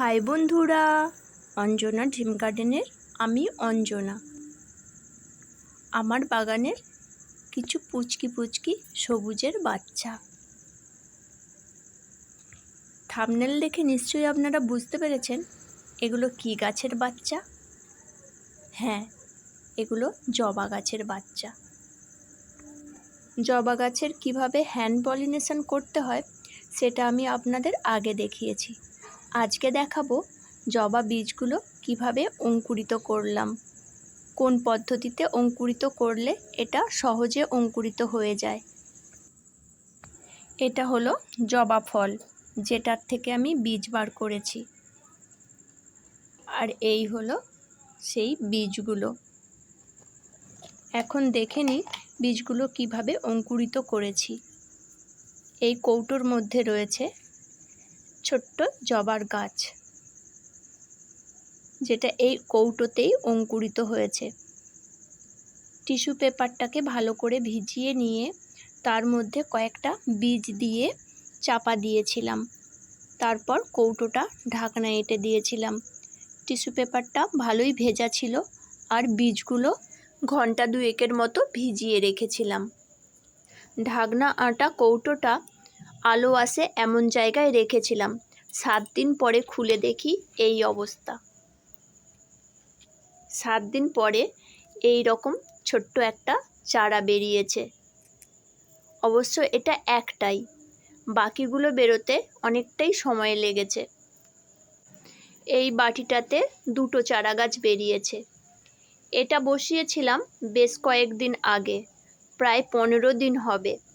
High বন্ধুরা, Anjana dream গার্ডেনের আমি অঞ্জনা। আমার বাগানের কিছু পুচকি পুচকি সবুজের বাচ্চা। থামনেল দেখে নিশ্চয়ই আপনারা বুঝতে পেরেছেন, এগুলো কি গাছের বাচ্চা? হ্যাঁ এগুলো জবা গাছের বাচ্চা। জবা গাছের কীভাবে হ্যান্ড পলিনেশন করতে হয়, সেটা আমি আপনাদের আগে দেখিয়েছি। আজকে দেখাবো জবা বীজগুলো কীভাবে অঙ্কুরিত করলাম। কোন পদ্ধতিতে অঙ্কুরিত করলে এটা সহজে অঙ্কুরিত হয়ে যায়। এটা হলো জবা ফল, যেটার থেকে আমি বীজ বার করেছি। আর এই হলো সেই বীজগুলো। এখন দেখে নিই বীজগুলো কীভাবে অঙ্কুরিত করেছি। এই কৌটোর মধ্যে রয়েছে ছোট্ট জবার গাছ, যেটা এই কৌটোতেই অঙ্কুরিত হয়েছে। টিস্যু পেপারটাকে ভালো করে ভিজিয়ে নিয়ে তার মধ্যে কয়েকটা বীজ দিয়ে চাপা দিয়েছিলাম। তারপর কৌটোটা ঢাকনা এঁটে দিয়েছিলাম। টিস্যু পেপারটা ভালোই ভেজা ছিল আর বীজগুলো ঘণ্টা দুয়েকের মতো ভিজিয়ে রেখেছিলাম। ঢাকনা আটা কৌটোটা আলো আসে এমন জায়গায় রেখেছিলাম। সাত দিন পরে খুলে দেখি এই অবস্থা। সাত দিন পরে এই রকম ছোট্ট একটা চারা বেরিয়েছে। অবশ্য এটা একটাই। বাকিগুলো বেরোতে অনেকটাই সময় লেগেছে। এই বাটিটাতে দুটো চারা গাছ বেরিয়েছে। এটা বসিয়েছিলাম বেশ কয়েকদিন আগে, প্রায় পনেরো দিন হবে।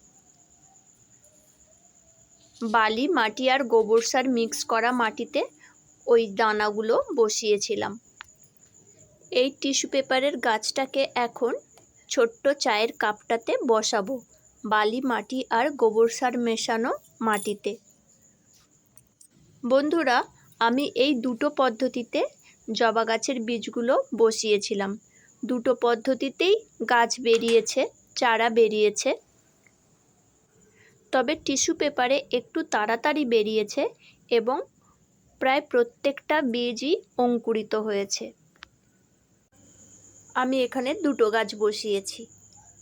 বালি, মাটি আর গোবর সার মিক্স করা মাটিতে ওই দানাগুলো বসিয়েছিলাম। এই টিস্যু পেপারের গাছটাকে এখন ছোট্ট চায়ের কাপটাতে বসাবো, বালি, মাটি আর গোবর সার মেশানো মাটিতে। বন্ধুরা, আমি এই দুটো পদ্ধতিতে জবা গাছের বীজগুলো বসিয়েছিলাম। দুটো পদ্ধতিতেই গাছ বেরিয়েছে, চারা বেরিয়েছে। তবে টিস্যু পেপারে একটু তাড়াতাড়ি বেরিয়েছে এবং প্রায় প্রত্যেকটা বীজই অঙ্কুরিত হয়েছে। আমি এখানে দুটো গাছ বসিয়েছি,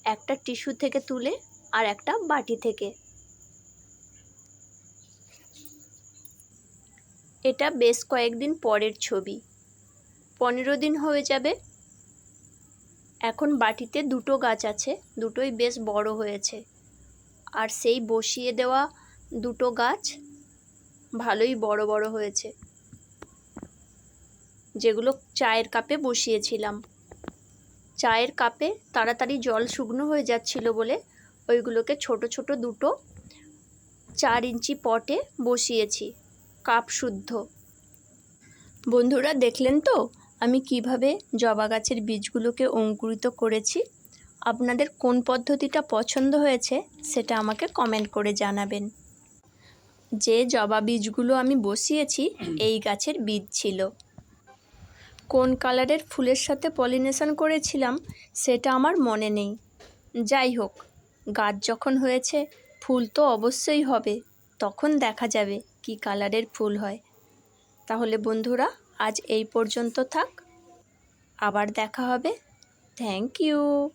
একটা টিস্যু থেকে তুলে আর একটা বাটি থেকে। এটা বেশ কয়েকদিন পরের ছবি। পনেরো দিন হয়ে যাবে। এখন বাটিতে দুটো গাছ আছে, দুটোই বেশ বড় হয়েছে। আর সেই বসিয়ে দেওয়া দুটো গাছ ভালোই বড় বড় হয়েছে, যেগুলো চায়ের কাপে বসিয়েছিলাম। চায়ের কাপে তাড়াতাড়ি জল শুকনো হয়ে যাচ্ছিল বলে ওইগুলোকে ছোট ছোট দুটো চার ইঞ্চি পটে বসিয়েছি, কাপ শুদ্ধ। বন্ধুরা দেখলেন তো আমি কীভাবে জবা গাছের বীজগুলোকে অঙ্কুরিত করেছি? আপনাদের কোন পদ্ধতিটা পছন্দ হয়েছে সেটা আমাকে কমেন্ট করে জানাবেন। যে জবা বীজগুলো আমি বসিয়েছি, এই গাছের বীজ ছিল। কোন কালারের ফুলের সাথে পলিনেশন করেছিলাম সেটা আমার মনে নেই। যাই হোক, গাছ যখন হয়েছে, ফুল তো অবশ্যই হবে, তখন দেখা যাবে কি কালারের ফুল হয়। তাহলে বন্ধুরা, আজ এই পর্যন্ত থাক। আবার দেখা হবে। Thank you